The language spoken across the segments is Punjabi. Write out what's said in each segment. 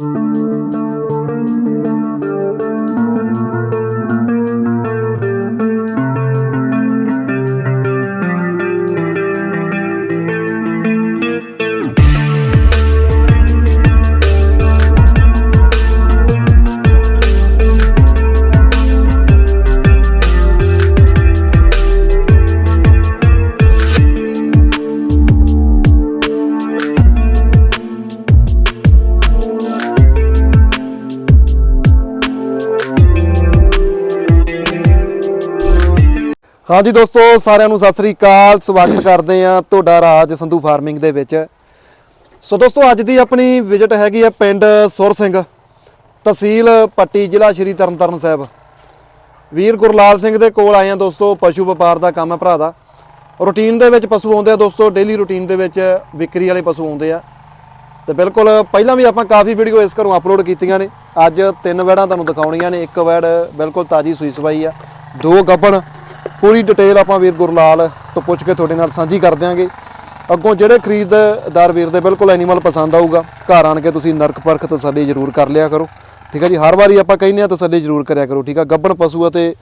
Música ਹਾਂਜੀ ਦੋਸਤੋ, ਸਾਰਿਆਂ ਨੂੰ ਸਤਿ ਸ੍ਰੀ ਅਕਾਲ। ਸਵਾਗਤ ਕਰਦੇ ਆ ਤੁਹਾਡਾ ਰਾਜ ਸੰਧੂ ਫਾਰਮਿੰਗ ਦੇ ਵਿੱਚ। ਸੋ ਦੋਸਤੋ, ਅੱਜ ਦੀ ਆਪਣੀ ਵਿਜ਼ਿਟ ਹੈਗੀ ਆ ਪਿੰਡ ਸੁਰ ਸਿੰਘ, ਤਹਿਸੀਲ ਪੱਟੀ, ਜ਼ਿਲ੍ਹਾ ਸ਼੍ਰੀ ਤਰਨਤਾਰਨ ਸਾਹਿਬ। ਵੀਰ ਗੁਰਲਾਲ ਸਿੰਘ ਦੇ ਕੋਲ ਆਏ ਆ ਦੋਸਤੋ, ਪਸ਼ੂ ਵਪਾਰ ਦਾ ਕੰਮ ਹੈ ਭਰਾ ਦਾ। ਰੂਟੀਨ ਦੇ ਵਿੱਚ ਪਸ਼ੂ ਆਉਂਦੇ ਆ ਦੋਸਤੋ ਡੇਲੀ ਰੂਟੀਨ ਦੇ ਵਿੱਚ ਵਿਕਰੀ ਵਾਲੇ ਪਸ਼ੂ ਆਉਂਦੇ ਆ। ਤੇ ਬਿਲਕੁਲ ਪਹਿਲਾਂ ਵੀ ਆਪਾਂ ਕਾਫੀ ਵੀਡੀਓ ਇਸ ਘਰੋਂ ਅਪਲੋਡ ਕੀਤੀਆਂ ਨੇ। ਅੱਜ ਤਿੰਨ ਵੈੜਾਂ ਤੁਹਾਨੂੰ ਦਿਖਾਉਣੀਆਂ ਨੇ, ਇੱਕ ਵੈੜ ਬਿਲਕੁਲ ਤਾਜੀ ਸੂਈ ਸਵਾਈ ਆ, ਦੋ ਗੱਬਣ ਪੂਰੀ ਡਿਟੇਲ ਆਪਾਂ ਵੀਰ ਗੁਰਲਾਲ ਤੋਂ ਪੁੱਛ ਕੇ ਤੁਹਾਡੇ ਨਾਲ ਸਾਂਝੀ ਕਰ ਦਿਆਂਗੇ। ਅੱਗੋਂ ਜਿਹੜੇ ਖਰੀਦਦਾਰ ਵੀਰ ਦੇ ਬਿਲਕੁਲ ਐਨੀਮਲ ਪਸੰਦ ਆਊਗਾ, ਘਰ ਆਣ ਕੇ ਤੁਸੀਂ ਨਰਕ ਪਰਖ ਤਸੱਲੀ ਜ਼ਰੂਰ ਕਰ ਲਿਆ ਕਰੋ। ਠੀਕ ਹੈ ਜੀ, ਹਰ ਵਾਰੀ ਆਪਾਂ ਕਹਿੰਦੇ ਆ ਤਸੱਲੀ ਜ਼ਰੂਰ ਕਰਿਆ ਕਰੋ, ਠੀਕ ਆ? ਗੱਬਣ ਪਸ਼ੂ ਅਤੇ ਤੇ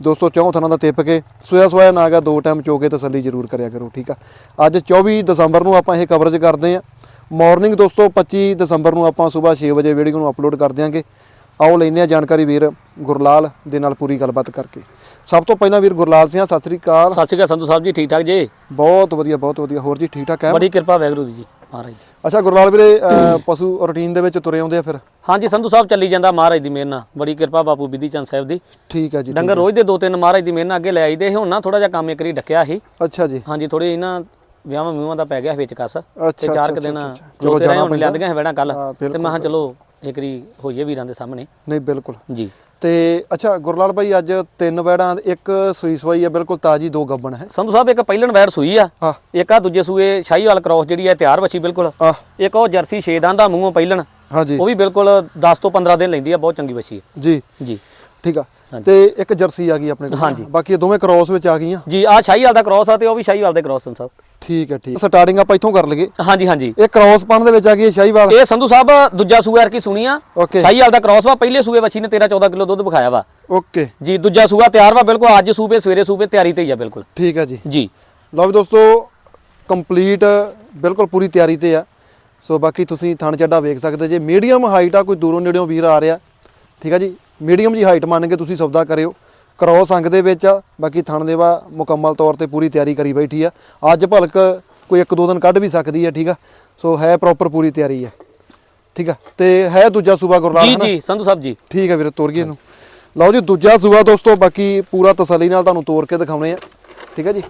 204 ਥਣਾ ਦਾ ਤਿੱਪ ਕੇ ਸੋਇਆ ਸੋਇਆ ਨਾਗਾ ਦੋ ਟਾਈਮ ਚੋ ਕੇ ਤਸੱਲੀ ਜ਼ਰੂਰ ਕਰਿਆ ਕਰੋ, ਠੀਕ ਆ? ਅੱਜ 24 ਦਸੰਬਰ ਨੂੰ ਆਪਾਂ ਇਹ ਕਵਰੇਜ ਕਰਦੇ ਆ ਮਾਰਨਿੰਗ ਦੋਸਤੋ 25 ਦਸੰਬਰ ਨੂੰ ਆਪਾਂ ਸਵੇਰ 6 ਵਜੇ ਵੀਡੀਓ ਨੂੰ ਅਪਲੋਡ ਕਰ ਦਿਆਂਗੇ। ਆਓ ਲੈਂਦੇ ਆ ਜਾਣਕਾਰੀ ਵੀਰ ਗੁਰਲਾਲ ਦੇ ਨਾਲ ਪੂਰੀ ਗੱਲਬਾਤ ਕਰਕੇ। ਸਭ ਤੋਂ ਪਹਿਲਾਂ ਵੀਰ ਗੁਰਲਾਲ ਸਿੰਘ ਸਤਿ ਸ੍ਰੀ ਅਕਾਲ। ਸਤਿ ਸ਼੍ਰੀ ਅਕਾਲ ਸੰਧੂ ਸਾਹਿਬ ਜੀ ਠੀਕ ਠਾਕ ਜੀ? ਬਹੁਤ ਵਧੀਆ ਬਹੁਤ ਵਧੀਆ। ਹੋਰ ਜੀ ਠੀਕ ਠਾਕ ਹੈ? ਬੜੀ ਕਿਰਪਾ ਵੈਗਰੂ ਦੀ ਜੀ ਮਹਾਰਾਜ ਦੀ। ਅੱਛਾ ਗੁਰਲਾਲ ਵੀਰੇ ਅਹ, ਪਸ਼ੂ ਰੂਟੀਨ ਦੇ ਵਿੱਚ ਤੁਰੇ ਆਉਂਦੇ ਆ ਫਿਰ? ਹਾਂਜੀ ਸੰਧੂ ਸਾਹਿਬ ਚੱਲੀ ਜਾਂਦਾ ਮਹਾਰਾਜ ਦੀ ਮਿਹਰ ਨਾਲ। ਬੜੀ ਕਿਰਪਾ ਬਾਪੂ ਬਿਧੀ ਚੰਦ ਸਾਹਿਬ ਦੀ। ਠੀਕ ਹੈ ਜੀ ਠੀਕ। ਡੰਗਰ ਰੋਜ਼ ਦੇ ਦੋ ਤਿੰਨ ਮਹਾਰਾਜ ਦੀ ਮਿਹਰ ਨਾਲ ਅੱਗੇ ਲੈ ਆਈਦੇ ਸੀ ਹੁਣ ਨਾ ਥੋੜਾ ਜਿਹਾ ਕੰਮ ਇੱਕ ਵਾਰੀ ਡੱਕਿਆ ਸੀ। ਅੱਛਾ ਜੀ। ਹਾਂਜੀ ਥੋੜੀ ਇਹਨਾਂ ਵਿਆਹਾਂ ਵਿਆਹਾਂ ਦਾ ਪੈ ਗਿਆ ਸੀ ਵਿੱਚ ਕੱਸ। ਤੇ ਅੱਛਾ, ਚਾਰ ਕੁ ਅੱਛਾ, ਦਿਨ ਅੱਛਾ, ਅੱਛਾ। ਚੋਤੇ ਚਲੋ ਰਹੇ ਹੁਣ ਜਾਣਾ ਲਿਆਂਦੀਆਂ ਸੀ ਵੈਣਾ ਕੱਲ ਹਾਂ, ਤੇ ਬਿਲਕੁਲ, ਮੈਂ ਕਿਹਾ ਚਲੋ ਇੱਕ ਹੋਈਏ ਵੀਰਾਂ ਦੇ ਸਾਹਮਣੇ। ਨਹੀਂ ਬਿਲਕੁਲ। ਜੀ। ਤੇ ਅੱਛਾ ਗੁਰਲਾਲ ਭਾਈ ਅੱਜ ਤਿੰਨ ਵੈੜਾਂ ਇੱਕ ਸੂਈ ਸਵਾਈ ਆ ਬਿਲਕੁਲ ਤਾਜੀ ਦੋ ਗੱਬਣ ਹੈ। ਸੰਧੂ ਸਾਹਿਬ ਇੱਕ ਪਹਿਲਣ ਵੈੜ ਸੂਈ ਆ ਇੱਕ ਆ ਦੂਜੇ ਸੂਏ ਸ਼ਾਹੀਵਾਲ ਕ੍ਰੋਸ ਜਿਹੜੀ ਆ ਤਿਆਰ ਵੱਛੀ ਬਿਲਕੁਲ। ਇੱਕ ਉਹ ਜਰਸੀ ਛੇਦਾਂ ਦਾ ਮੂੰਹੋਂ ਪਹਿਲਣ। ਹਾਂਜੀ। ਉਹ ਵੀ ਬਿਲਕੁਲ 10 ਤੋਂ 15 ਦਿਨ ਲੈਂਦੀ ਆ ਬਹੁਤ ਚੰਗੀ ਵੱਛੀ ਹੈ ਜੀ। ਜੀ। ਠੀਕ ਆ। ਤੇ ਇੱਕ ਜਰਸੀ ਆ ਗਈ ਆਪਣੇ ਕੋਲ। ਬਾਕੀ ਦੋਵੇਂ ਕ੍ਰੋਸ ਵਿੱਚ ਆ ਗਈਆਂ। ਜੀ ਆ ਸ਼ਾਹੀਵਾਲ ਦਾ ਕ੍ਰੋਸ ਆ ਤੇ ਉਹ ਵੀ ਸ਼ਾਹੀਵਾਲ ਦੇ ਕ੍ਰੋਸ ਹਨ ਸਾਹਿਬ ਠੀਕ ਹੈ ਠੀਕ ਸਟਾਰਟਿੰਗ ਆਪਾਂ ਇੱਥੋਂ ਕਰ ਲਈਏ। ਹਾਂਜੀ ਹਾਂਜੀ। ਇਹ ਕ੍ਰੋਸ ਪਣ ਦੇ ਵਿੱਚ ਆ ਗਈ ਸ਼ਾਹੀਵਾਲ ਇਹ ਸੰਧੂ ਸਾਹਿਬ ਦੂਜਾ ਸੂਆ ਕੀ ਸੁਣੀ ਆ। ਸ਼ਾਹੀਵਾਲ ਦਾ ਕ੍ਰੋਸ ਵਾ ਪਹਿਲੇ ਸੂਏ ਵੱਛੀ ਨੇ 13 14 ਕਿਲੋ ਦੁੱਧ ਵਿਖਾਇਆ ਵਾ। ਓਕੇ ਜੀ ਦੂਜਾ ਸੂਆ ਤਿਆਰ ਵਾ ਬਿਲਕੁਲ ਅੱਜ ਸੂਬੇ ਸਵੇਰੇ ਸੂਬੇ ਤਿਆਰੀ ਤੇ ਹੀ ਆ ਬਿਲਕੁਲ। ਠੀਕ ਹੈ ਜੀ। ਜੀ। ਲਓ ਵੀ ਦੋਸਤੋ ਕੰਪਲੀਟ ਬਿਲਕੁਲ ਪੂਰੀ ਤਿਆਰੀ ਤੇ ਆ। ਸੋ ਬਾਕੀ ਤੁਸੀਂ ਥਣ ਚੱਡਾ ਵੇਖ ਸਕਦੇ ਜੇ ਮੀਡੀਅਮ ਹਾਈਟ ਆ ਕੋਈ ਦੂਰੋਂ ਨੇੜਿਓਂ ਵੀਰ ਆ ਰਿਹਾ। ਠੀਕ ਆ ਜੀ? ਮੀਡੀਅਮ ਜੀ ਹਾਈਟ ਮੰਨ ਕੇ ਤੁਸੀਂ ਸੌਦਾ ਕਰਿਓ। ਕ੍ਰੋਸ ਅੰਗ ਦੇ ਵਿੱਚ ਆ ਬਾਕੀ ਥਣ ਦੇਵਾ ਮੁਕੰਮਲ ਤੌਰ ਤੇ ਪੂਰੀ ਤਿਆਰੀ ਕਰੀ ਬੈਠੀ ਆ। ਅੱਜ ਭਲਕ ਕੋਈ ਇੱਕ ਦੋ ਦਿਨ ਕੱਢ ਵੀ ਸਕਦੀ ਆ ਠੀਕ ਆ? ਸੋ ਹੈ ਪ੍ਰੋਪਰ ਪੂਰੀ ਤਿਆਰੀ ਆ। ਠੀਕ ਆ? ਤੇ ਹੈ ਦੂਜਾ ਸੂਬਾ ਗੁਰਲਾਲ ਜੀ? ਜੀ ਸੰਧੂ ਸਾਹਿਬ ਜੀ। ਠੀਕ ਹੈ ਵੀਰੇ ਤੋਰੀਏ ਇਹਨੂੰ ਲਓ ਜੀ ਦੂਜਾ ਸੂਆ ਦੋਸਤੋ ਬਾਕੀ ਪੂਰਾ ਤਸੱਲੀ ਨਾਲ ਤੁਹਾਨੂੰ ਤੋੜ ਕੇ ਦਿਖਾਉਣੇ ਆ। ਠੀਕ ਹੈ ਜੀ?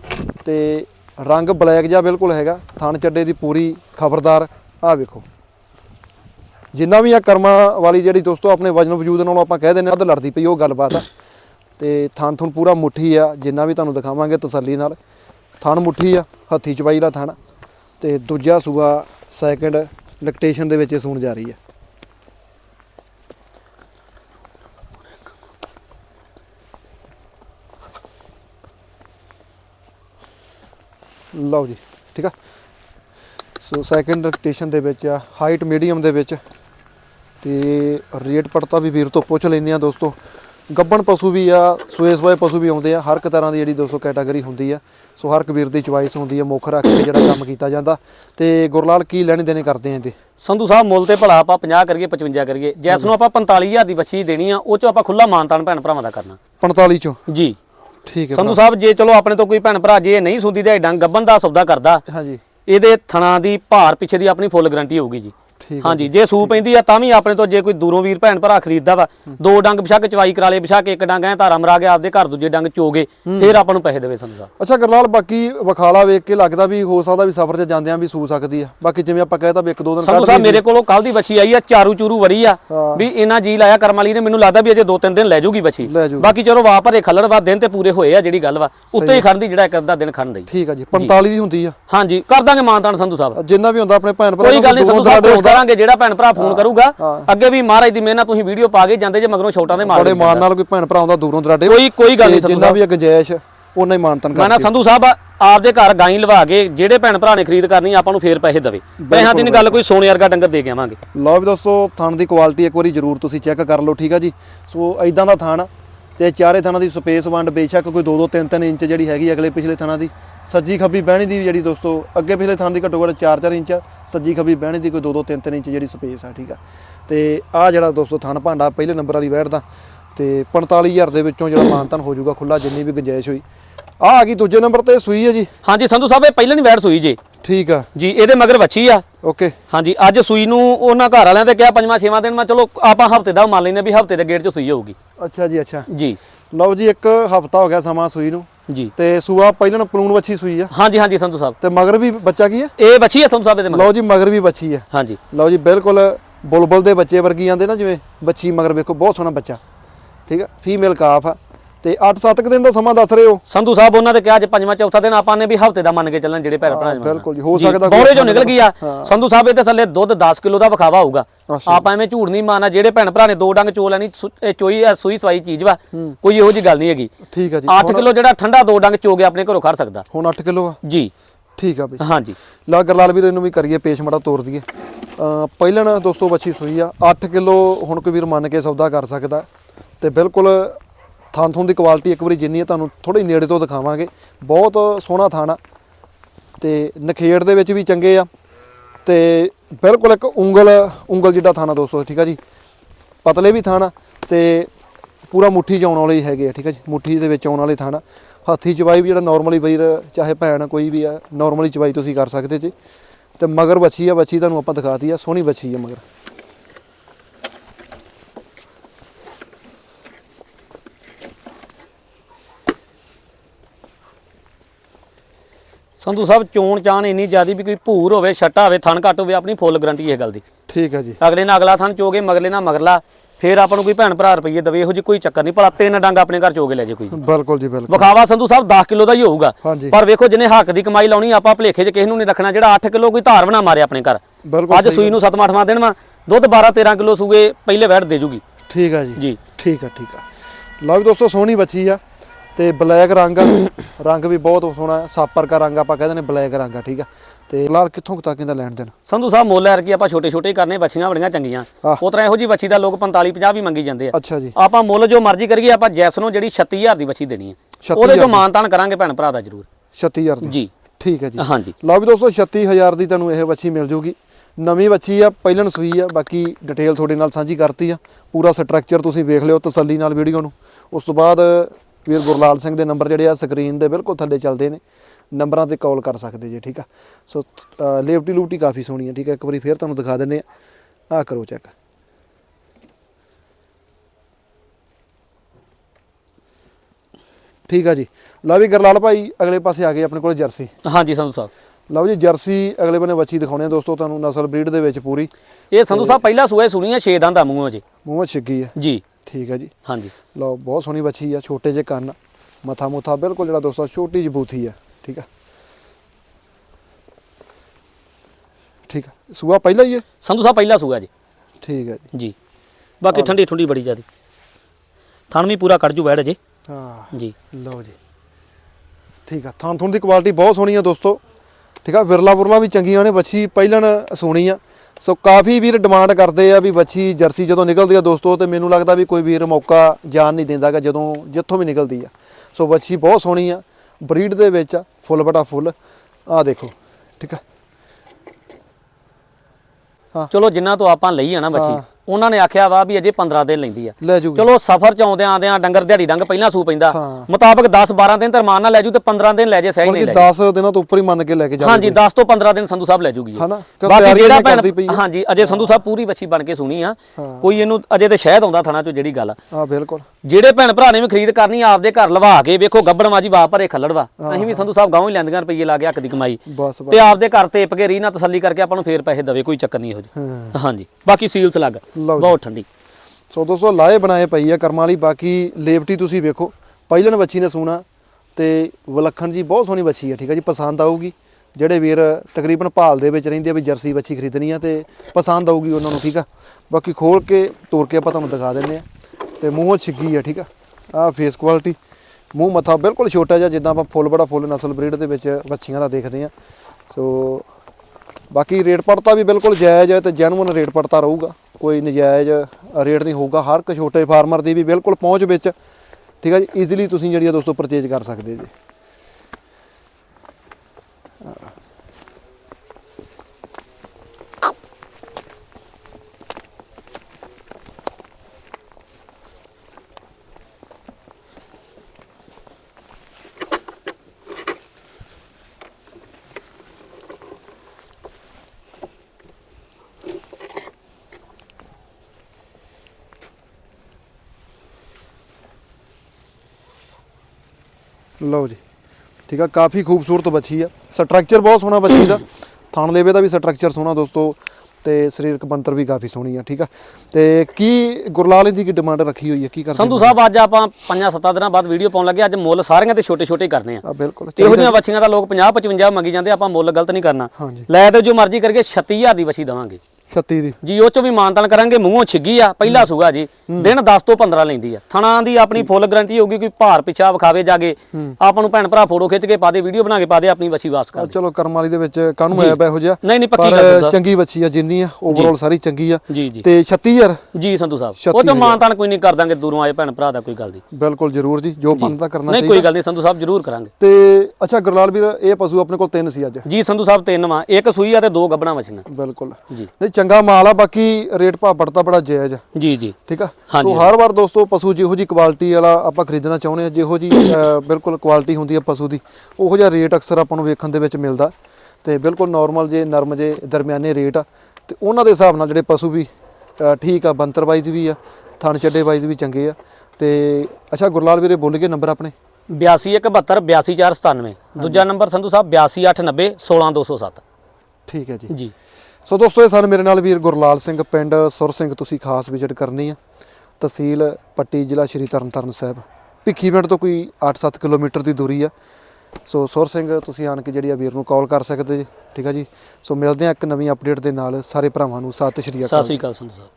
ਤੇ ਰੰਗ ਬਲੈਕ ਜਿਹਾ ਬਿਲਕੁਲ ਹੈਗਾ। ਥਣ ਚੱਡੇ ਦੀ ਪੂਰੀ ਖਬਰਦਾਰ ਆਹ ਵੇਖੋ। ਜਿੰਨਾ ਵੀ ਆ ਕਰਮਾਂ ਵਾਲੀ ਜਿਹੜੀ ਦੋਸਤੋ ਆਪਣੇ ਵਜਨ ਵਜੂਦ ਨਾਲੋਂ ਆਪਾਂ ਕਹਿ ਦਿੰਦੇ ਆ ਤਾਂ ਲੜਦੀ ਪਈ ਉਹ ਗੱਲਬਾਤ ਆ। ਤੇ ਥਣ ਥਣ ਪੂਰਾ ਮੁੱਠੀ ਆ, ਜਿੰਨਾ ਵੀ ਤੁਹਾਨੂੰ ਦਿਖਾਵਾਂਗੇ ਤਸੱਲੀ ਨਾਲ। ਥਣ ਮੁੱਠੀ ਆ, ਹੱਥੀ ਚਵਾਈ ਦਾ ਥਣ। ਤੇ ਦੂਜਾ ਸੂਆ ਸੈਕਿੰਡ ਲੈਕਟੇਸ਼ਨ ਦੇ ਵਿੱਚ ਇਹ ਸੂਣ ਜਾ ਰਹੀ ਹੈ ਲਓ ਜੀ, ਠੀਕ ਆ? ਸੋ ਸੈਕੰਡ ਰੋਟੇਸ਼ਨ ਦੇ ਵਿੱਚ ਆ ਹਾਈਟ ਮੀਡੀਅਮ ਦੇ ਵਿੱਚ। ਤੇ ਰੇਟ ਪੜਤਾ ਵੀ ਵੀਰ ਤੋਂ ਪੁੱਛ ਲੈਂਦੇ ਆ ਦੋਸਤੋ। ਗੱਬਣ ਪਸ਼ੂ ਵੀ ਆ ਸੂਏ ਸੂਏ ਪਸ਼ੂ ਵੀ ਆਉਂਦੇ ਆ ਹਰ ਇੱਕ ਤਰ੍ਹਾਂ ਦੀ ਜਿਹੜੀ ਦੋਸਤੋ ਕੈਟਾਗਰੀ ਹੁੰਦੀ ਆ। ਸੋ ਹਰ ਇੱਕ ਵੀਰ ਦੀ ਚੁਆਇਸ ਹੁੰਦੀ ਆ ਮੁੱਖ ਰੱਖ ਕੇ ਜਿਹੜਾ ਕੰਮ ਕੀਤਾ ਜਾਂਦਾ। ਤੇ ਗੁਰਲਾਲ ਕੀ ਲੈਣੇ ਦੇਣੇ ਕਰਦੇ ਆ ਇਹਦੇ? ਸੰਧੂ ਸਾਹਿਬ ਮੁੱਲ ਤੇ ਭਲਾ ਆਪਾਂ 50 ਕਰੀਏ 55 ਕਰੀਏ। ਜੈਸ ਨੂੰ ਆਪਾਂ 45000 ਦੀ ਵੱਛੀ ਦੇਣੀ ਆ ਉਹ ਚੋਂ ਆਪਾਂ ਖੁੱਲਾ ਮਾਨਤਾਨ ਭੈਣ ਭਰਾਵਾਂ ਦਾ ਕਰਨਾ। 45 ਚੋਂ? ਜੀ। ਠੀਕ ਹੈ ਸੰਧੂ ਸਾਹਿਬ ਜੇ ਚਲੋ ਆਪਣੇ ਤੋਂ ਕੋਈ ਭੈਣ ਭਰਾ ਜੇ ਨਹੀਂ ਸੁਣਦੀ ਤੇ ਡੰਗ ਗੱਬਨ ਦਾ ਸੌਦਾ ਕਰਦਾ। ਹਾਂਜੀ। ਇਹਦੇ ਥਣਾ ਦੀ ਭਾਰ ਪਿੱਛੇ ਦੀ ਆਪਣੀ ਫੁੱਲ ਗਾਰੰਟੀ ਹੋਊਗੀ ਜੀ। ਹਾਂਜੀ ਜੇ। ਸੂ ਪੈਂਦੀ ਆ ਤਾਂ ਵੀ ਆਪਣੇ ਤੋਂ ਜੇ ਕੋਈ ਦੂਰੋਂ ਵੀਰ ਭੈਣ ਭਰਾ ਖਰੀਦਦਾ ਵਾ ਦੋ ਡੰਗ ਵਿਛਾ ਕੇ ਚਵਾਈ ਕਰਾ ਲੇ ਵਿਛਾ ਕੇ ਇੱਕ ਡੰਗ ਐ ਧਾਰਾ ਮਰਾ ਕੇ ਆਪਦੇ ਘਰ ਦੂਜੇ ਡੰਗ ਚੋਗੇ ਫੇਰ ਆਪਾਂ ਨੂੰ ਪੈਸੇ ਦੇਵੇ ਸੰਧੂ ਸਾਹਿਬ ਅੱਛਾ ਗੁਰਲਾਲ ਬਾਕੀ ਵਖਾਲਾ ਵੇਖ ਕੇ ਲੱਗਦਾ ਵੀ ਹੋ ਸਕਦਾ ਵੀ ਸਫ਼ਰ 'ਚ ਜਾਂਦਿਆਂ ਵੀ ਸੂ ਸਕਦੀ ਆ। ਬਾਕੀ ਜਿਵੇਂ ਆਪਾਂ ਕਹਿਤਾ ਵੀ ਇੱਕ ਦੋ ਦਿਨ ਸਾਹਿਬ ਮੇਰੇ ਕੋਲੋਂ ਕੱਲ ਦੀ ਬੱਚੀ ਆਈ ਆ ਚਾਰੂ ਚੂਰੂ ਵਰੀ ਆ। ਵੀ ਇਹਨਾਂ ਜੀ ਲਾਇਆ ਕਰਮ ਵਾਲੀ ਨੇ ਮੈਨੂੰ ਲੱਗਦਾ ਵੀ ਅਜੇ ਦੋ ਤਿੰਨ ਦਿਨ ਲੈ ਜਾਊਗੀ ਬੱਚੀ। ਬਾਕੀ ਚਲੋ ਵਾਹ ਭਰੇ ਖੱਲਣ ਵਾ ਦਿਨ ਤੇ ਪੂਰੇ ਹੋਏ ਆ ਜਿਹੜੀ ਗੱਲ ਵਾ ਉੱਤੇ ਹੀ ਖੜਨ ਦੀ ਜਿਹੜਾ ਇੱਕ ਅੱਧਾ ਦਿਨ ਖੜਨ ਦੀ। ਠੀਕ ਆ ਜੀ 45 ਦੀ ਹੁੰਦੀ ਆ। ਹਾਂਜੀ ਕਰ ਦਾਂਗੇ ਮਾਨਤਾਨ ਸੰਧੂ ਸਾਹਿਬ। ਜਿੰਨਾ ਵੀ ਹੁੰਦਾ ਆਪਣੇ ਭੈਣ ਭਰਾ ਕੋਈ ਗੱਲ ਨਹੀਂ ਸੰਧੂ ਸਾਹਿਬ ਕਰਾਂਗੇ ਜਿਹੜਾ ਭੈਣ ਭਰਾ ਫੋਨ ਕਰੂਗਾ। ਅੱਗੇ ਵੀ ਮਹਾਰਾਜ ਦੀ ਮਿਹਨਤ ਤੁਸੀਂ ਵੀਡੀਓ ਪਾ ਕੇ ਜਾਂਦੇ ਜੇ ਮਗਰੋਂ ਛੋਟਾਂ ਦੇ ਮਾਰ ਮਾਣ ਨਾਲ ਕੋਈ ਭੈਣ ਭਰਾ ਆਉਂਦਾ ਦੂਰੋਂ ਦਰਾਡੇ। ਕੋਈ ਕੋਈ ਗੱਲ ਨਹੀਂ ਜਿੰਨਾ ਵੀ ਆ ਗੁੰਜਾਇਸ਼ ਉਹਨਾਂ ਹੀ ਮਾਨਤਨ ਮੈਂ ਨਾ ਕਰਦੇ ਸੰਧੂ ਸਾਹਿਬ ਆਪਦੇ ਘਰ ਗਾਈ ਲਵਾ ਕੇ ਜਿਹੜੇ ਭੈਣ ਭਰਾ ਨੇ ਖਰੀਦ ਕਰਨੀ ਆਪਾਂ ਨੂੰ ਫੇਰ ਪੈਸੇ ਦੇਵੇ। ਪੈਸਿਆਂ ਦੀ ਨਹੀਂ ਗੱਲ ਕੋਈ ਸੋਨੇ ਵਰਗਾ ਡੰਗਰ ਦੇ ਕੇ ਆਵਾਂਗੇ। ਲਓ ਵੀ ਦੋਸਤੋ ਥਣ ਦੀ ਕੁਆਲਿਟੀ ਇੱਕ ਵਾਰੀ ਜ਼ਰੂਰ ਤੁਸੀਂ ਚੈੱਕ ਕਰ ਲਓ ਠੀਕ ਆ ਜੀ? ਸੋ ਐਦਾਂ ਦਾ ਥਣ ਤੇ ਚਾਰੇ ਥਣਾਂ ਦੀ ਸਪੇਸ ਵੰਡ ਬੇਸ਼ੱਕ ਕੋਈ 2-2 3-3 ਇੰਚ ਜਿਹੜੀ ਹੈਗੀ ਅਗਲੇ ਪਿਛਲੇ ਥਣਾਂ ਦੀ। ਸੱਜੀ ਖੱਬੀ ਬਹਿਣੀ ਦੀ ਜਿਹੜੀ ਦੋਸਤੋ ਅੱਗੇ ਪਿਛਲੇ ਥਣ ਦੀ ਘੱਟੋ ਘੱਟ 4-4 ਇੰਚ ਸੱਜੀ ਖੱਬੀ ਬਹਿਣੀ ਦੀ ਕੋਈ 2-2 3-3 ਇੰਚ ਜਿਹੜੀ ਸਪੇਸ ਆ ਠੀਕ ਆ। ਤੇ ਆ ਜਿਹੜਾ ਦੋਸਤੋ ਥਣ ਭਾਂਡਾ ਪਹਿਲੇ ਨੰਬਰ ਵਾਲੀ ਵੈੜ ਦਾ ਤੇ 45000 ਦੇ ਵਿੱਚੋਂ ਜਿਹੜਾ ਮਾਨਤਨ ਹੋ ਜਾਊਗਾ ਖੁੱਲਾ ਜਿੰਨੀ ਵੀ ਗੁੰਜਾਇਸ਼ ਹੋਈ। ਆ ਆ ਗਈ ਦੂਜੇ ਨੰਬਰ ਤੇ ਸੂਈ ਹੈ ਜੀ। ਹਾਂਜੀ ਸੰਧੂ ਸਾਹਿਬ ਇਹ ਪਹਿਲਾਂ ਨਹੀਂ ਵੈਟ ਸੂਈ ਜੇ। ਠੀਕ ਆ। ਜੀ ਇਹਦੇ ਮਗਰ ਵੱਛੀ ਆ। ਓਕੇ ਹਾਂਜੀ ਅੱਜ ਸੂਈ ਨੂੰ ਉਹਨਾਂ ਘਰ ਵਾਲਿਆਂ ਤੇ ਕਿਹਾ ਪੰਜਵਾਂ ਛੇਵਾਂ ਦਿਨ ਮੈਂ ਚਲੋ ਆਪਾਂ ਹਫ਼ਤੇ ਦਾ ਮੰਨ ਲੈਨੇ ਵੀ ਹਫ਼ਤੇ ਦੇ ਗੇੜ 'ਚ ਸੂਈ ਹੋਊਗੀ। ਅੱਛਾ ਜੀ ਅੱਛਾ। ਜੀ। ਲਓ ਜੀ ਇੱਕ ਹਫਤਾ ਹੋ ਗਿਆ ਸਮਾਂ ਸੂਈ ਨੂੰ। ਜੀ। ਤੇ ਸੂਆ ਪਹਿਲਾਂ ਪਲੂਣ ਵੱਛੀ ਸੂਈ ਆ। ਹਾਂਜੀ ਹਾਂਜੀ ਸੰਧੂ ਸਾਹਿਬ। ਤੇ ਮਗਰ ਵੀ ਬੱਚਾ ਕੀ ਹੈ ਇਹ ਵੱਛੀ ਹੈ ਸੰਧੂ ਸਾਹਿਬ ਇਹਦੇ ਮਗਰ। ਲਓ ਜੀ ਮਗਰ ਵੀ ਬੱਚੀ ਹੈ ਹਾਂਜੀ। ਲਓ ਜੀ ਬਿਲਕੁਲ ਬੁਲਬੁਲ ਦੇ ਬੱਚੇ ਵਰਗੀ ਆਂਦੇ ਨਾ ਜਿਵੇਂ ਬੱਚੀ ਮਗਰ ਵੇਖੋ ਬਹੁਤ ਸੋਹਣਾ ਬੱਚਾ। ਠੀਕ ਆ? ਫੀਮੇਲ ਕਾਫ ਆ। ਤੇ 8-7 ਦਿਨ ਦਾ ਸਮਾਂ ਦੱਸ ਰਹੇ ਹੋ? ਸੰਧੂ ਸਾਹਿਬ ਉਹਨਾਂ ਦੇ ਕਿਹਾ ਅੱਜ ਪੰਜਵਾਂ ਚੌਥਾ ਦਿਨ ਆਪਾਂ ਨੇ ਵੀ ਹਫ਼ਤੇ ਦਾ ਮੰਨ ਕੇ ਚੱਲਣ ਜਿਹੜੇ ਭੈਣ ਭਰਾ ਬਿਲਕੁਲ ਜੀ, ਹੋ ਸਕਦਾ ਬੌਲੇ ਜੋ ਨਿਕਲ ਗਈ ਆ। ਹਾਂ। ਸੰਧੂ ਸਾਹਿਬ ਇਹਦੇ ਥੱਲੇ ਦੁੱਧ 10 ਕਿਲੋ ਦਾ ਵਿਖਾਵਾ ਹੋਊਗਾ। ਆਪਾਂ ਐਵੇਂ ਝੂਠ ਨਹੀਂ ਮਾਰਨਾ ਜਿਹੜੇ ਭੈਣ ਭਰਾ ਨੇ ਦੋ ਡੰਗ ਚੋ ਲੈਣੀ ਚੋਈ ਆ ਸੂਈ ਸਵਾਈ ਚੀਜ਼ ਵਾ ਕੋਈ ਇਹੋ ਜੀ ਗੱਲ ਨਹੀਂ ਹੈਗੀ। ਠੀਕ ਆ ਜੀ। 8 ਕਿਲੋ ਜਿਹੜਾ ਠੰਡਾ ਦੋ ਡੰਗ ਚੋ ਕੇ ਆਪਣੇ ਘਰੋਂ ਖੜ ਸਕਦਾ। ਹੁਣ 8 ਕਿਲੋ ਆ? ਜੀ। ਠੀਕ ਆ ਬਈ। ਹਾਂਜੀ ਲਾ ਗਰਲਾਲ ਵੀਰ ਇਹਨੂੰ ਵੀ ਕਰੀਏ ਪੇਸ਼ ਮੜਾ ਤੋਰ ਦਈਏ। ਅ ਪਹਿਲਾਂ ਨਾ ਦੋਸਤੋ ਬੱਚੀ ਸੂਈ ਆ। 8 ਕਿਲੋ ਹੁਣ ਕੋਈ ਵੀਰ ਮੰਨ ਕੇ ਸੌਦਾ ਕਰ ਸਕਦਾ। ਤੇ ਬਿਲਕੁਲ ਥਾਨ ਥੂਨ ਦੀ ਕੁਆਲਿਟੀ ਇੱਕ ਵਾਰੀ ਜਿੰਨੀ ਹੈ ਤੁਹਾਨੂੰ ਥੋੜੀ ਨੇੜੇ ਤੋਂ ਦਿਖਾਵਾਂਗੇ। ਬਹੁਤ ਸੋਹਣਾ ਥਾਨ ਆ ਤੇ ਨਖੇੜ ਦੇ ਵਿੱਚ ਵੀ ਚੰਗੇ ਆ ਤੇ ਬਿਲਕੁਲ ਇੱਕ ਉਂਗਲ ਉਂਗਲ ਜਿੱਡਾ ਥਾਣਾ ਦੋਸਤੋ, ਠੀਕ ਆ ਜੀ? ਪਤਲੇ ਵੀ ਥਾਣਾ ਤੇ ਪੂਰਾ ਮੁੱਠੀ 'ਚ ਆਉਣ ਵਾਲੇ ਹੈਗੇ ਆ, ਠੀਕ ਆ ਜੀ? ਮੁੱਠੀ ਦੇ ਵਿੱਚ ਆਉਣ ਵਾਲੇ ਥਾਣਾ ਹੱਥੀ ਚਵਾਈ ਵੀ ਜਿਹੜਾ ਨਾਰਮਲੀ ਵੀਰ, ਚਾਹੇ ਭੈਣ, ਕੋਈ ਵੀ ਆ ਨਾਰਮਲੀ ਚਵਾਈ ਤੁਸੀਂ ਕਰ ਸਕਦੇ ਜੀ। ਤੇ ਮਗਰ ਬੱਚੀ ਆ ਬੱਚੀ ਤੁਹਾਨੂੰ ਆਪਾਂ ਦਿਖਾਤੀ ਆ, ਸੋਹਣੀ ਬੱਚੀ ਆ ਮਗਰ। ਸੰਧੂ ਸਾਹਿਬ ਚੋਣ ਚਾਣ ਇੰਨੀ ਜ਼ਿਆਦੀ ਵੀ ਕੋਈ ਭੂਰ ਹੋਵੇ ਛੱਟਾ ਹੋਵੇ ਥਣ ਘੱਟ ਹੋਵੇ ਆਪਣੀ ਫੁੱਲ ਗਰੰਟੀ ਇਹ ਗੱਲ ਦੀ। ਠੀਕ ਆ ਜੀ। ਅਗਲੇ ਨਾਲ ਅਗਲਾ ਥਣ ਚੋਗੇ ਮਗਲੇ ਨਾਲ ਮਗਰਲਾ ਫੇਰ ਆਪਾਂ ਨੂੰ ਕੋਈ ਭੈਣ ਭਰਾ ਰੁਪਈਏ ਦਵੇ ਇਹੋ ਜੀ ਕੋਈ ਚੱਕਰ ਨਹੀਂ ਭਲਾ ਤਿੰਨ ਡੰਗ ਆਪਣੇ ਘਰ ਚੋਗੇ ਲੈ ਜੇ ਕੋਈ। ਬਿਲਕੁਲ ਜੀ ਬਿਲਕੁਲ। ਵਿਖਾਵਾ ਸੰਧੂ ਸਾਹਿਬ 10 ਕਿਲੋ ਦਾ ਹੀ ਹੋਊਗਾ। ਪਰ ਵੇਖੋ ਜਿਹਨੇ ਹੱਕ ਦੀ ਕਮਾਈ ਲਾਉਣੀ ਆਪਾਂ ਭਲੇਖੇ 'ਚ ਕਿਸੇ ਨੂੰ ਨਹੀਂ ਰੱਖਣਾ ਜਿਹੜਾ 8 ਕਿਲੋ ਕੋਈ ਧਾਰ ਬਣਾ ਮਾਰੇ ਆਪਣੇ ਘਰ। ਅੱਜ ਸੂਈ ਨੂੰ 7ਵਾਂ 8ਵਾਂ ਦਿਨ ਵਾ ਦੁੱਧ 12 13 ਕਿਲੋ ਸੂਗੇ ਪਹਿਲੇ ਵੈਟ ਦੇ ਜੂਗੀ। ਠੀਕ ਆ ਜੀ। ਜੀ। ਠੀਕ ਆ ਠੀਕ ਆ ਲਓ ਦੋਸਤੋ ਸੋਹਣੀ ਬੱਚੀ ਆ। ਤੇ ਬਲੈਕ ਰੰਗ ਆ। ਰੰਗ ਵੀ ਬਹੁਤ ਸੋਹਣਾ ਸਾਪਰ ਕਾ ਰੰਗ ਆਪਾਂ ਕਹਿੰਦੇ ਨੇ ਬਲੈਕ ਰੰਗ ਆ ਠੀਕ ਆ। ਤੇ ਲਾਲ ਕਿੱਥੋਂ ਤੱਕ ਇਹਦਾ ਲੈਣ ਦੇਣ? ਸੰਧੂ ਸਾਹਿਬ ਮੁੱਲ ਐਰ ਕੀ ਆਪਾਂ ਛੋਟੇ ਛੋਟੇ ਕਰਨੇ ਬੱਚੀਆਂ ਬੜੀਆਂ ਚੰਗੀਆਂ। ਉਹ ਤਰ੍ਹਾਂ ਇਹੋ ਜੀ ਬੱਚੀ ਦਾ ਲੋਕ 45 50 ਵੀ ਮੰਗੀ ਜਾਂਦੇ ਆ। ਅੱਛਾ ਜੀ। ਆਪਾਂ ਮੁੱਲ ਜੋ ਮਰਜ਼ੀ ਕਰੀਏ ਆਪਾਂ ਜੈਸ ਨੂੰ ਜਿਹੜੀ 36000 ਦੀ ਬੱਚੀ ਦੇਣੀ ਹੈ। 36,000 ਉਹਦੇ ਤੋਂ ਮਾਨਤਾਨ ਕਰਾਂਗੇ ਭੈਣ ਭਰਾ ਦਾ ਜ਼ਰੂਰ। 36000 ਦੀ। ਜੀ। ਠੀਕ ਹੈ ਜੀ। ਹਾਂਜੀ। ਲਓ ਵੀ ਦੋਸਤੋ 36000 ਦੀ ਤੁਹਾਨੂੰ ਇਹ ਬੱਚੀ ਮਿਲ ਜੂਗੀ। ਨਵੀਂ ਬੱਚੀ ਆ ਪਹਿਲਣ ਸੂਈ ਆ ਬਾਕੀ ਡਿਟੇਲ ਤੁਹਾਡੇ ਨਾਲ ਸਾਂਝੀ ਕਰਤੀ ਆ। ਪੂਰਾ ਸਟਰਕਚਰ ਤੁਸੀਂ ਵੇਖ ਲਿਓ ਤਸੱਲੀ ਨਾਲ ਵੀਡੀਓ ਨੂੰ। ਉਸ ਤੋਂ ਬਾਅਦ ਵੀਰ ਗੁਰਲਾਲ ਸਿੰਘ ਦੇ ਨੰਬਰ ਜਿਹੜੇ ਆ ਸਕਰੀਨ ਦੇ ਬਿਲਕੁਲ ਥੱਲੇ ਚੱਲਦੇ ਨੇ। ਨੰਬਰਾਂ ਤੇ ਕਾਲ ਕਰ ਸਕਦੇ ਜੀ ਠੀਕ ਆ? ਸੋ ਅ, ਲੇਵਟੀ ਲੂਟੀ ਕਾਫੀ ਸੋਹਣੀ ਆ ਠੀਕ ਆ? ਇੱਕ ਵਾਰੀ ਫੇਰ ਤੁਹਾਨੂੰ ਦਿਖਾ ਦਿੰਨੇ ਆ। ਆ ਕਰੋ ਚੈੱਕ। ਠੀਕ ਆ ਜੀ। ਲਓ ਵੀ ਗੁਰਲਾਲ ਭਾਈ ਅਗਲੇ ਪਾਸੇ ਆ ਗਏ ਆਪਣੇ ਕੋਲ ਜਰਸੀ। ਹਾਂਜੀ ਸੰਧੂ ਸਾਹਿਬ। ਲਓ ਜੀ ਜਰਸੀ ਅਗਲੇ ਬੰਨੇ ਬੱਚੀ ਦਿਖਾਉਣੇ ਆ ਦੋਸਤੋ ਤੁਹਾਨੂੰ ਨਸਲ ਬਰੀਡ ਦੇ ਵਿੱਚ ਪੂਰੀ। ਇਹ ਸੰਧੂ ਸਾਹਿਬ ਪਹਿਲਾ ਸੂਏ ਸੁਣੀਆਂ 6 ਦੰਦ ਆ ਮੂੰਹੋਂ ਜੀ ਮੂੰਹ ਛਿੱਗੀ ਆ। ਜੀ। ਠੀਕ ਹੈ ਜੀ। ਹਾਂਜੀ। ਲਓ ਬਹੁਤ ਸੋਹਣੀ ਬੱਚੀ ਆ ਛੋਟੇ ਜਿਹੇ ਕੰਨ। ਮੱਥਾ ਮੁੱਥਾ ਬਿਲਕੁਲ ਜਿਹੜਾ ਦੋਸਤੋ ਛੋਟੀ ਜਿਹੀ ਬੂਥੀ ਆ ਠੀਕ ਆ। ਠੀਕ ਆ। ਸੂਆ ਪਹਿਲਾਂ ਹੀ ਹੈ ਸੰਧੂ ਸਾਹਿਬ ਪਹਿਲਾ ਸੂਆ ਜੀ। ਠੀਕ ਹੈ ਜੀ। ਜੀ। ਬਾਕੀ ਠੰਡੀ ਠੰਡੀ ਬੜੀ ਜ਼ਿਆਦੀ। ਥਣ ਵੀ ਪੂਰਾ ਕੱਢ ਜੂ ਬੈਠ ਜੇ। ਹਾਂ ਜੀ। ਲਓ ਜੀ। ਠੀਕ ਆ ਥਾਂ ਥੁਣ ਦੀ ਕੁਆਲਿਟੀ ਬਹੁਤ ਸੋਹਣੀ ਆ ਦੋਸਤੋ। ਠੀਕ ਆ ਵਿਰਲਾ ਵੁਰਲਾ ਵੀ ਚੰਗੀਆਂ ਨੇ ਬੱਚੀ ਪਹਿਲਣ ਸੋਹਣੀ ਆ। ਸੋ ਕਾਫੀ ਵੀਰ ਡਿਮਾਂਡ ਕਰਦੇ ਆ ਵੀ ਬੱਚੀ ਜਰਸੀ ਜਦੋਂ ਨਿਕਲਦੀ ਆ ਦੋਸਤੋ ਤੇ ਮੈਨੂੰ ਲੱਗਦਾ ਵੀ ਕੋਈ ਵੀਰ ਮੌਕਾ ਜਾਣ ਨਹੀਂ ਦਿੰਦਾਗਾ ਜਦੋਂ ਜਿੱਥੋਂ ਵੀ ਨਿਕਲਦੀ ਆ। ਸੋ ਬੱਚੀ ਬਹੁਤ ਸੋਹਣੀ ਆ ਬਰੀਡ ਦੇ ਵਿੱਚ ਆ ਫੁੱਲ ਬਟਾ ਫੁੱਲ। ਆ ਦੇਖੋ ਠੀਕ ਆ? ਚਲੋ ਜਿੰਨਾ ਤੋਂ ਆਪਾਂ ਲਈ ਆ ਨਾ ਬੱਚੀ ਹਾਂ। ਉਹਨਾਂ ਨੇ ਆਖਿਆ ਵਾ ਵੀ ਅਜੇ 15 ਦਿਨ ਲੈਂਦੀ ਆ। ਲੈ ਜੂਗੀ। ਚਲੋ ਸਫਰ ਚ ਆਉਂਦੇ ਆਂਦੇ ਆ ਡੰਗਰ ਦਿਹਾੜੀ ਡੰਗ ਪਹਿਲਾਂ ਸੂ ਪੈਂਦਾ। ਮੁਤਾਬਕ 10 12 ਦਿਨ ਤਰਮਾਨ ਨਾਲ ਲੈ ਜੂ ਤੇ 15 ਦਿਨ ਲੈ ਜੇ ਸਹੀ ਨਹੀਂ ਲੈ 10 ਦਿਨਾਂ ਤੋਂ ਉੱਪਰ ਹੀ ਮੰਨ ਕੇ ਲੈ ਕੇ ਜਾਵੇ ਹਾਂਜੀ 10 ਤੋਂ 15 ਦਿਨ ਸੰਧੂ ਸਾਹਿਬ ਲੈ ਜੂਗੀ। ਹਨਾ? ਬਾਕੀ ਜਿਹੜਾ ਭੈਣ। ਹਾਂਜੀ ਅਜੇ ਸੰਧੂ ਸਾਹਿਬ ਪੂਰੀ ਬੱਚੀ ਬਣ ਕੇ ਸੁਣੀ ਆ। ਕੋਈ ਇਹਨੂੰ ਅਜੇ ਤੇ ਸ਼ਹਿਦ ਆਉਂਦਾ ਥਣਾ ਚੋਂ ਜਿਹੜੀ ਗੱਲ ਆ। ਹਾਂ ਬਿਲਕੁਲ। ਜਿਹੜੇ ਭੈਣ ਭਰਾ ਨੇ ਵੀ ਖਰੀਦ ਕਰਨੀ ਆ ਆਪਦੇ ਘਰ ਲਵਾ ਕੇ ਵੇਖੋ ਗੱਬੜ ਮਾਜੀ ਬਾਪ ਭਰੇ ਖੱਲੜ ਵਾ। ਅਸੀਂ ਵੀ ਸੰਧੂ ਸਾਹਿਬ ਗਾਉਂ ਹੀ ਲੈਂਦੀਆਂ ਰੁਪਈਏ ਲਾ ਕੇ ਹੱਕ ਦੀ ਕਮਾਈ। ਤੇ ਆਪਦੇ ਘਰ ਤੇ ਕੇ ਰੀ ਨਾ ਤਸੱਲੀ ਕਰਕੇ ਆਪਾਂ ਨੂੰ ਫੇਰ ਪੈਸੇ ਦਵੇ ਕੋਈ ਚੱਕਰ ਨਹੀਂ ਇਹੋ ਜੀ ਹਾਂਜੀ ਬਾਕੀ ਸੀਲਸ ਲੱਗ ਲਓ ਜੀ। ਬਹੁਤ ਠੰਡੀ। ਸੋ ਦੋਸਤੋ ਲਾਏ ਬਣਾਏ ਪਈ ਆ ਕਰਮਾਂ ਵਾਲੀ। ਬਾਕੀ ਲੇਵਟੀ ਤੁਸੀਂ ਵੇਖੋ। ਪਹਿਲਣ ਬੱਚੀ ਨੇ ਸੂਣਾ ਤੇ ਵਿਲੱਖਣ ਜੀ ਬਹੁਤ ਸੋਹਣੀ ਬੱਚੀ ਆ ਠੀਕ ਆ ਜੀ? ਪਸੰਦ ਆਊਗੀ। ਜਿਹੜੇ ਵੀਰ ਤਕਰੀਬਨ ਭਾਲ ਦੇ ਵਿੱਚ ਰਹਿੰਦੇ ਆ ਵੀ ਜਰਸੀ ਬੱਚੀ ਖਰੀਦਣੀ ਆ ਤੇ ਪਸੰਦ ਆਊਗੀ ਉਹਨਾਂ ਨੂੰ ਠੀਕ ਆ? ਬਾਕੀ ਖੋਲ ਕੇ ਤੋੜ ਕੇ ਆਪਾਂ ਤੁਹਾਨੂੰ ਦਿਖਾ ਦਿੰਨੇ ਆ। ਤੇ ਮੂੰਹੋਂ ਛਿੱਗੀ ਆ ਠੀਕ ਆ? ਆ ਫੇਸ ਕੁਆਲਿਟੀ ਮੂੰਹ ਮੱਥਾ ਬਿਲਕੁਲ ਛੋਟਾ ਜਿਹਾ ਜਿੱਦਾਂ ਆਪਾਂ ਫੁੱਲ ਬੜਾ ਫੁੱਲ ਨਸਲ ਬਰੀਡ ਦੇ ਵਿੱਚ ਵੱਛੀਆਂ ਦਾ ਦੇਖਦੇ ਆ। ਸੋ ਬਾਕੀ ਰੇਟ ਪੜਤਾ ਵੀ ਬਿਲਕੁਲ ਜਾਇਜ਼ ਹੈ ਤੇ ਜੈਨੂਇਨ ਰੇਟ ਪੜਤਾ ਰਹੂਗਾ। ਕੋਈ ਨਜਾਇਜ਼ ਰੇਟ ਨਹੀਂ ਹੋਊਗਾ, ਹਰ ਇੱਕ ਛੋਟੇ ਫਾਰਮਰ ਦੀ ਵੀ ਬਿਲਕੁਲ ਪਹੁੰਚ ਵਿੱਚ, ਠੀਕ ਹੈ ਜੀ ਈਜ਼ੀਲੀ ਤੁਸੀਂ ਜਿਹੜੀ ਆ ਦੋਸਤੋ ਪਰਚੇਜ ਕਰ ਸਕਦੇ ਜੀ। ਲਓ ਜੀ। ਠੀਕ ਆ ਕਾਫੀ ਖੂਬਸੂਰਤ ਬੱਚੀ ਆ। ਸਟਰਕਚਰ ਬਹੁਤ ਸੋਹਣਾ ਬੱਚੀ ਦਾ। ਥਣ ਲੇਵੇ ਦਾ ਵੀ ਸਟਰਕਚਰ ਸੋਹਣਾ ਦੋਸਤੋ। ਤੇ ਸਰੀਰਕ ਬੰਤਰ ਵੀ ਕਾਫੀ ਸੋਹਣੀ ਆ ਠੀਕ ਆ। ਤੇ ਕੀ ਗੁਰਲਾਲ ਦੀ ਕੀ ਡਿਮਾਂਡ ਰੱਖੀ ਹੋਈ ਹੈ ਕੀ ਕਰਦੇ ਸੰਧੂ ਸਾਹਿਬ ਅੱਜ ਆਪਾਂ 5-7 ਦਿਨਾਂ ਬਾਅਦ ਵੀਡੀਓ ਪਾਉਣ ਲੱਗੇ ਅੱਜ ਮੁੱਲ ਸਾਰੀਆਂ ਤੇ ਛੋਟੇ ਛੋਟੇ ਕਰਨੇ ਆ। ਬਿਲਕੁਲ। ਇਹੋ ਜਿਹੀਆਂ ਬੱਚੀਆਂ ਦਾ ਲੋਕ 50-55 ਮੰਗੀ ਜਾਂਦੇ ਆਪਾਂ ਮੁੱਲ ਗਲਤ ਨਹੀਂ ਕਰਨਾ। ਲੈ ਤੇ ਜੋ ਮਰਜ਼ੀ ਕਰਕੇ 36000 ਦੀ ਬੱਚੀ ਦਵਾਂਗੇ। 36 ਦੀ। ਜੀ ਉਹ ਚੋਂ ਵੀ ਮਾਨਤਾਨ ਕਰਾਂਗੇ ਮੂੰਹੋਂ ਛਿੱਗੀ ਆ ਪਹਿਲਾ ਸੂਗਾ ਜੀ। ਦਿਨ 10 ਤੋਂ 15 ਲੈਂਦੀ ਆ। ਥਣਾ ਦੀ ਆਪਣੀ ਫੁੱਲ ਗਾਰੰਟੀ ਹੋਊਗੀ ਕੋਈ ਭਾਰ ਪਿਛਾ ਵਿਖਾਵੇ ਜਾਗੇ। ਆਪਾਂ ਨੂੰ ਭੈਣ ਭਰਾ ਫੋਟੋ ਖਿੱਚ ਕੇ ਪਾ ਦੇ ਵੀਡੀਓ ਬਣਾ ਕੇ ਪਾ ਦੇ ਆਪਣੀ ਬੱਚੀ ਵਾਪਸ ਕਰ ਚਲੋ ਕਰਮ ਵਾਲੀ ਦੇ ਵਿੱਚ ਕਾਹਨੂੰ ਆਇਆ ਇਹੋ ਜਿਹਾ? ਨਹੀਂ ਨਹੀਂ ਪੱਕੀ ਗੱਲ ਚੰਗੀ ਬੱਚੀ ਆ ਜਿੰਨੀ ਆ ਓਵਰਆਲ ਸਾਰੀ ਚੰਗੀ ਆ। ਤੇ 36000 ਜੀ ਸੰਧੂ ਸਾਹਿਬ। ਉਹ ਹਜ਼ਾਰ। ਮਾਨਤਾਨ ਕੋਈ ਨਹੀਂ ਕਰ ਦਾਂਗੇ ਦੂਰੋਂ ਆਏ ਭੈਣ ਭਰਾ ਦਾ ਕੋਈ ਗੱਲ ਨਹੀਂ। ਬਿਲਕੁਲ ਜ਼ਰੂਰ ਜੀ। ਜੋ ਬਣਦਾ ਕਰਨਾ ਨਹੀਂ ਕੋਈ ਗੱਲ ਨਹੀਂ ਸੰਧੂ ਸਾਹਿਬ ਜ਼ਰੂਰ ਕਰਾਂਗੇ। ਤੇ ਅੱਛਾ ਗੁਰਲਾਲ ਵੀਰ ਇਹ ਪਸ਼ੂ ਆਪਣੇ ਕੋਲ ਤਿੰਨ ਸੀ ਅੱਜ। ਜੀ ਸੰਧੂ ਸਾਹਿਬ ਤਿੰਨ ਵਾ। ਇੱਕ ਸੂਈ ਆ ਤੇ ਦੋ ਗੱਬਣਾ ਵਛੀਆਂ। ਬਿਲਕੁਲ। ਜੀ। ਨਹੀਂ ਚੰਗਾ ਮਾਲ ਆ ਬਾਕੀ ਰੇਟ ਭਾਅ ਪੜਤਾ ਬੜਾ ਜਾਇਜ਼ ਆ। ਜੀ ਜੀ। ਠੀਕ ਆ? ਸੋ ਹਰ ਵਾਰ ਦੋਸਤੋ ਪਸ਼ੂ ਜਿਹੋ ਜੀ ਕੁਆਲਿਟੀ ਵਾਲਾ ਆਪਾਂ ਖਰੀਦਣਾ ਚਾਹੁੰਦੇ ਆ ਜਿਹੋ ਜੀ ਬਿਲਕੁਲ ਕੁਆਲਿਟੀ ਹੁੰਦੀ ਆ ਪਸ਼ੂ ਦੀ ਉਹੋ ਜਿਹਾ ਰੇਟ ਅਕਸਰ ਆਪਾਂ ਨੂੰ ਵੇਖਣ ਦੇ ਵਿੱਚ ਮਿਲਦਾ। ਤੇ ਬਿਲਕੁਲ ਨਾਰਮਲ ਜੇ ਨਰਮ ਜੇ ਦਰਮਿਆਨੇ ਰੇਟ ਆ। ਤੇ ਉਹਨਾਂ ਦੇ ਹਿਸਾਬ ਨਾਲ ਜਿਹੜੇ ਪਸ਼ੂ ਵੀ ਠੀਕ ਆ ਬੰਤਰ ਵਾਈਜ਼ ਵੀ ਆ ਥਣ ਚੱਡੇ ਵਾਈਜ਼ ਵੀ ਚੰਗੇ ਆ। ਤੇ ਅੱਛਾ ਗੁਰਲਾਲ ਵੀਰੇ ਬੋਲ ਗਏ ਨੰਬਰ ਆਪਣੇ। 8272 82497 ਦੂਜਾ ਨੰਬਰ ਸੰਧੂ ਸਾਹਿਬ 8289 16207 ਠੀਕ ਹੈ ਜੀ। ਜੀ। ਸੋ ਦੋਸਤੋ, ਇਹ ਸਨ ਮੇਰੇ ਨਾਲ ਵੀਰ ਗੁਰਲਾਲ ਸਿੰਘ, ਪਿੰਡ ਸੁਰ ਸਿੰਘ, ਤੁਸੀਂ ਖਾਸ ਵਿਜ਼ਿਟ ਕਰਨੀ ਆ ਤਹਿਸੀਲ ਪੱਟੀ ਜ਼ਿਲ੍ਹਾ ਸ਼੍ਰੀ ਤਰਨਤਾਰਨ ਸਾਹਿਬ। ਭਿੱਖੀ ਪਿੰਡ ਤੋਂ ਕੋਈ 8-7 ਕਿਲੋਮੀਟਰ ਦੀ ਦੂਰੀ ਆ ਸੋ ਸੁਰ ਸਿੰਘ, ਤੁਸੀਂ ਆਣ ਕੇ ਜਿਹੜੀ ਆ ਵੀਰ ਨੂੰ ਕਾਲ ਕਰ ਸਕਦੇ ਜੀ, ਠੀਕ ਆ ਜੀ? ਸੋ ਮਿਲਦੇ ਆ ਇੱਕ ਨਵੀਂ ਅਪਡੇਟ ਦੇ ਨਾਲ। ਸਾਰੇ ਭਰਾਵਾਂ ਨੂੰ ਸਤਿ ਸ਼੍ਰੀ ਅਕਾਲ। ਸਤਿ ਸ੍ਰੀ ਅਕਾਲ ਸੰਧੂ ਸਾਹਿਬ।